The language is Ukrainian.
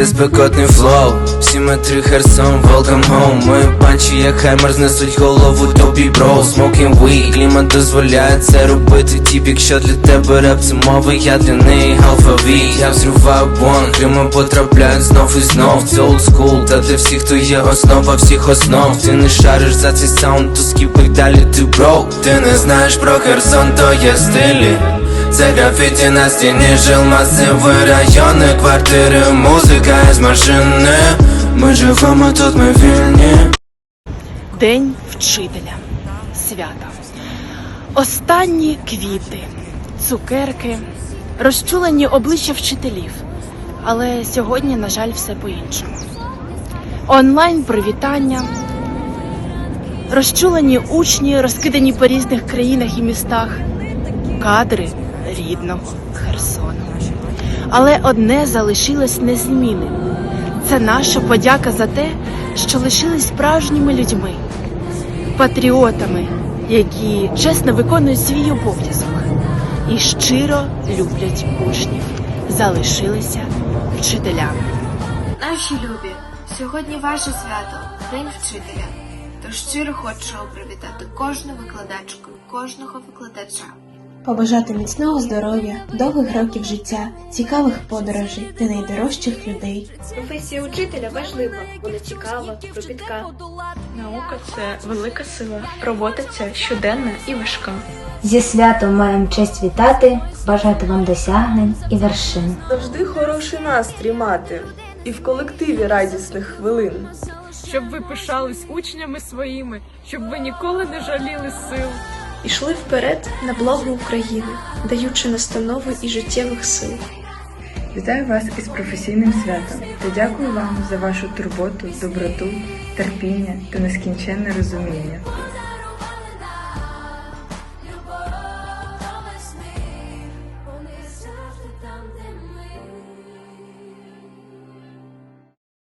це спекотний флоу. Всі метри Херсон, welcome home. Мої панчі, як хаймер, знесуть голову тобі, бро. Smoking weed, клімат дозволяє це робити. Тіп, якщо для тебе реп це мови, я для неї алфавіт Я взриваю бонг, Рими потрапляють знов і знов. Це school, та для всіх, хто є основа всіх основ. Ти не шариш за цей саунд, то скіпай далі ти бро. Ти не знаєш про Херсон, то є стилі це графіті на стіні, жил масиви райони, квартири, музика із машини Ми живемо тут, ми вільні День вчителя. Свято. Останні квіти, цукерки, розчулені обличчя вчителів. Але сьогодні, на жаль, все по-іншому. Онлайн привітання, розчулені учні, розкидані по різних країнах і містах, кадри рідного Херсону. Але одне залишилось незмінним. Це наша подяка за те, що лишились справжніми людьми, патріотами, які чесно виконують свій обов'язок і щиро люблять учнів, залишилися вчителями. Наші любі, сьогодні ваше свято, День вчителя. Тож щиро хочу привітати кожну викладачку, кожного викладача. Побажати міцного здоров'я, довгих років життя, цікавих подорожей та найдорожчих людей. Професія учителя важлива, вона цікава, кропітка. Наука це велика сила, робота це щоденна і важка. Зі святом маємо честь вітати, бажати вам досягнень і вершин. Завжди хороший настрій мати і в колективі радісних хвилин. щоб ви пишались учнями своїми, щоб ви ніколи не жаліли сил. Ішли вперед на благо України, даючи настанови і життєвих сил. Вітаю вас із професійним святом та дякую вам за вашу турботу, доброту, терпіння та нескінченне розуміння.